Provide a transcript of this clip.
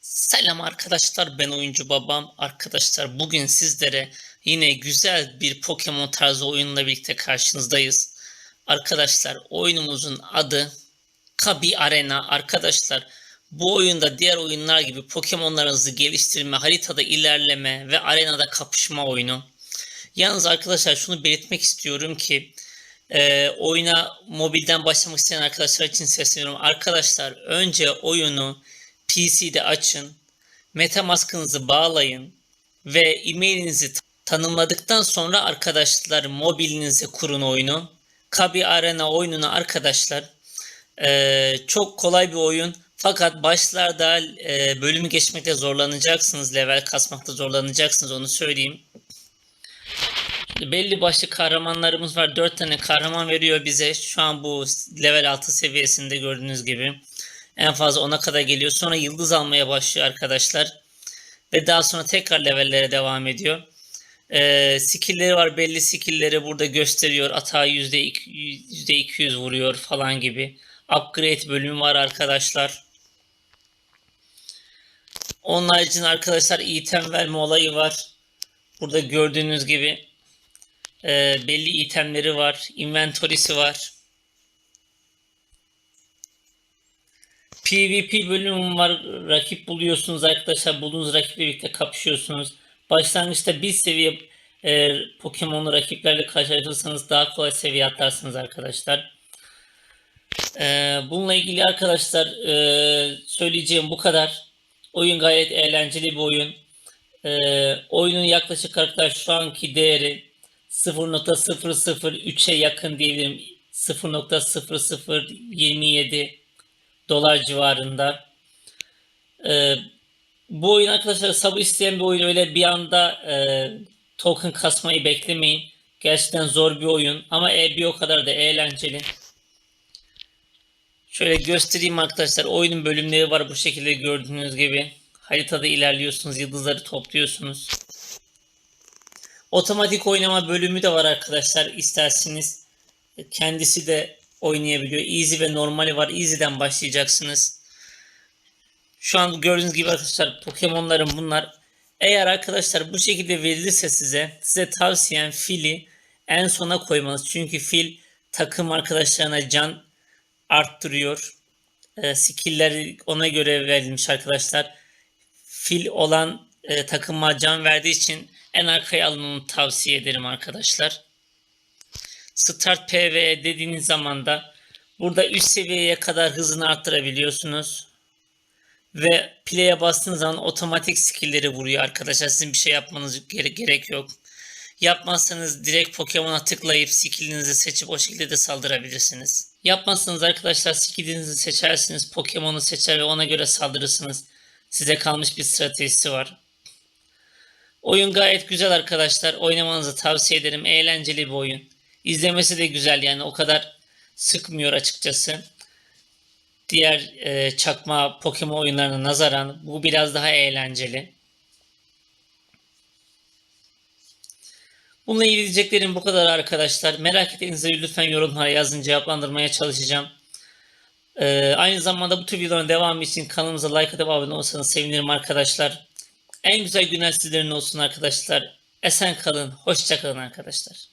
Selam arkadaşlar ben oyuncu babam. Arkadaşlar bugün sizlere yine güzel bir Pokemon tarzı oyunla birlikte karşınızdayız. Arkadaşlar oyunumuzun adı Kabi Arena. Arkadaşlar bu oyunda diğer oyunlar gibi Pokemon'larınızı geliştirme, haritada ilerleme ve arenada kapışma oyunu. Yalnız arkadaşlar şunu belirtmek istiyorum ki e, oyuna mobilden başlamak isteyen arkadaşlar için sesleniyorum. Arkadaşlar önce oyunu PC'de açın, MetaMask'ınızı bağlayın ve e-mailinizi tanımladıktan sonra arkadaşlar mobilinize kurun oyunu. Kabi Arena oyununu arkadaşlar e, çok kolay bir oyun fakat başlarda e, bölümü geçmekte zorlanacaksınız, level kasmakta zorlanacaksınız onu söyleyeyim. Belli başlı kahramanlarımız var. 4 tane kahraman veriyor bize. Şu an bu level 6 seviyesinde gördüğünüz gibi. En fazla 10'a kadar geliyor. Sonra yıldız almaya başlıyor arkadaşlar. Ve daha sonra tekrar levellere devam ediyor. Ee, skill'leri var. Belli skill'leri burada gösteriyor. Atağı %200, %200 vuruyor falan gibi. Upgrade bölümü var arkadaşlar. Onun haricinde arkadaşlar item verme olayı var. Burada gördüğünüz gibi e, belli itemleri var. Inventory'si var. PvP bölümü var. Rakip buluyorsunuz arkadaşlar. Bulduğunuz rakiple birlikte kapışıyorsunuz. Başlangıçta bir seviye e, Pokemon'lu rakiplerle karşılaşırsanız daha kolay seviye atlarsınız arkadaşlar. E, bununla ilgili arkadaşlar e, söyleyeceğim bu kadar. Oyun gayet eğlenceli bir oyun. E, oyunun yaklaşık arkadaşlar şu anki değeri 0.003'e yakın diyebilirim. 0.0027 dolar civarında. Ee, bu oyun arkadaşlar sabır isteyen bir oyun. Öyle bir anda e, token kasmayı beklemeyin. Gerçekten zor bir oyun ama e, bir o kadar da eğlenceli. Şöyle göstereyim arkadaşlar. Oyunun bölümleri var bu şekilde gördüğünüz gibi. Haritada ilerliyorsunuz. Yıldızları topluyorsunuz. Otomatik oynama bölümü de var arkadaşlar. İsterseniz kendisi de oynayabiliyor. Easy ve normali var. Easy'den başlayacaksınız. Şu an gördüğünüz gibi arkadaşlar Pokemon'ların bunlar. Eğer arkadaşlar bu şekilde verilirse size size tavsiyem fili en sona koymanız. Çünkü fil takım arkadaşlarına can arttırıyor. E, skill'ler ona göre verilmiş arkadaşlar. Fil olan e, takıma can verdiği için en arkaya alınını tavsiye ederim arkadaşlar. Start PvE dediğiniz zaman da burada üst seviyeye kadar hızını arttırabiliyorsunuz. Ve play'e bastığınız zaman otomatik skill'leri vuruyor arkadaşlar. Sizin bir şey yapmanız gere- gerek yok. Yapmazsanız direkt Pokemon'a tıklayıp skill'inizi seçip o şekilde de saldırabilirsiniz. Yapmazsanız arkadaşlar skill'inizi seçersiniz. Pokemon'u seçer ve ona göre saldırırsınız. Size kalmış bir stratejisi var. Oyun gayet güzel arkadaşlar. Oynamanızı tavsiye ederim. Eğlenceli bir oyun. İzlemesi de güzel yani o kadar sıkmıyor açıkçası. Diğer e, çakma Pokemon oyunlarına nazaran bu biraz daha eğlenceli. Bununla ilgili diyeceklerim bu kadar arkadaşlar. Merak ettiğinizde lütfen yorumlara yazın cevaplandırmaya çalışacağım. Ee, aynı zamanda bu tür videoların devamı için kanalımıza like atıp abone olursanız sevinirim arkadaşlar. En güzel günler sizlerin olsun arkadaşlar. Esen kalın, hoşça kalın arkadaşlar.